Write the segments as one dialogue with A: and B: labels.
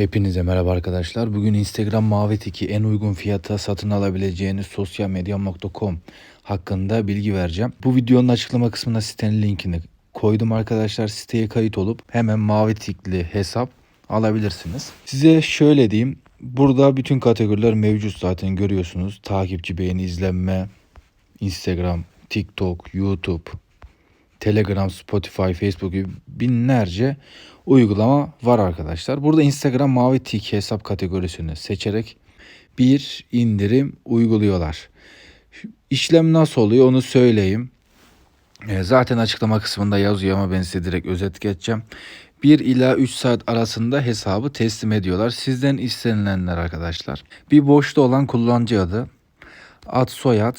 A: Hepinize merhaba arkadaşlar. Bugün Instagram Mavi Tiki en uygun fiyata satın alabileceğiniz sosyalmedya.com hakkında bilgi vereceğim. Bu videonun açıklama kısmına sitenin linkini koydum arkadaşlar. Siteye kayıt olup hemen Mavi Tikli hesap alabilirsiniz. Size şöyle diyeyim. Burada bütün kategoriler mevcut zaten görüyorsunuz. Takipçi, beğeni, izlenme, Instagram, TikTok, YouTube, Telegram, Spotify, Facebook gibi binlerce uygulama var arkadaşlar. Burada Instagram mavi tik hesap kategorisini seçerek bir indirim uyguluyorlar. İşlem nasıl oluyor onu söyleyeyim. E, Zaten açıklama kısmında yazıyor ama ben size direkt özet geçeceğim. 1 ila 3 saat arasında hesabı teslim ediyorlar. Sizden istenilenler arkadaşlar. Bir boşta olan kullanıcı adı, ad soyad,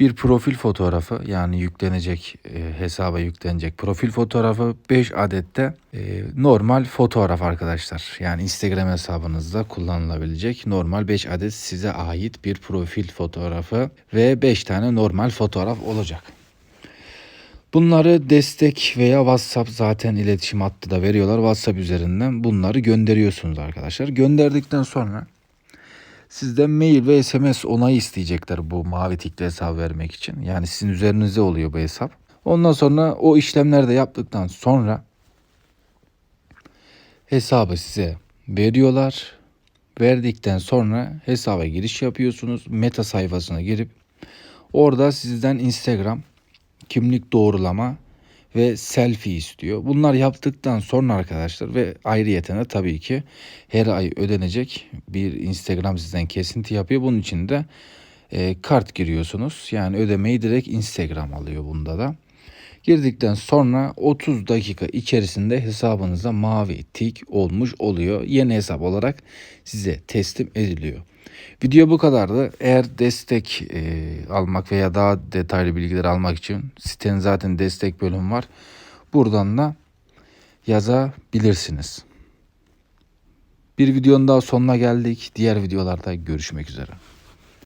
A: bir profil fotoğrafı yani yüklenecek e, hesaba yüklenecek profil fotoğrafı 5 adette e, normal fotoğraf arkadaşlar. Yani Instagram hesabınızda kullanılabilecek normal 5 adet size ait bir profil fotoğrafı ve 5 tane normal fotoğraf olacak. Bunları destek veya WhatsApp zaten iletişim hattı da veriyorlar. WhatsApp üzerinden bunları gönderiyorsunuz arkadaşlar. Gönderdikten sonra Sizden mail ve SMS onayı isteyecekler bu mavi tikli hesap vermek için. Yani sizin üzerinize oluyor bu hesap. Ondan sonra o işlemleri de yaptıktan sonra hesabı size veriyorlar. Verdikten sonra hesaba giriş yapıyorsunuz. Meta sayfasına girip orada sizden Instagram, kimlik doğrulama ve selfie istiyor. Bunlar yaptıktan sonra arkadaşlar ve ayrıyeten de tabii ki her ay ödenecek bir Instagram sizden kesinti yapıyor. Bunun için de e, kart giriyorsunuz. Yani ödemeyi direkt Instagram alıyor bunda da. Girdikten sonra 30 dakika içerisinde hesabınıza mavi tik olmuş oluyor. Yeni hesap olarak size teslim ediliyor. Video bu kadardı. Eğer destek e, almak veya daha detaylı bilgiler almak için sitenin zaten destek bölümü var. Buradan da yazabilirsiniz. Bir videonun daha sonuna geldik. Diğer videolarda görüşmek üzere.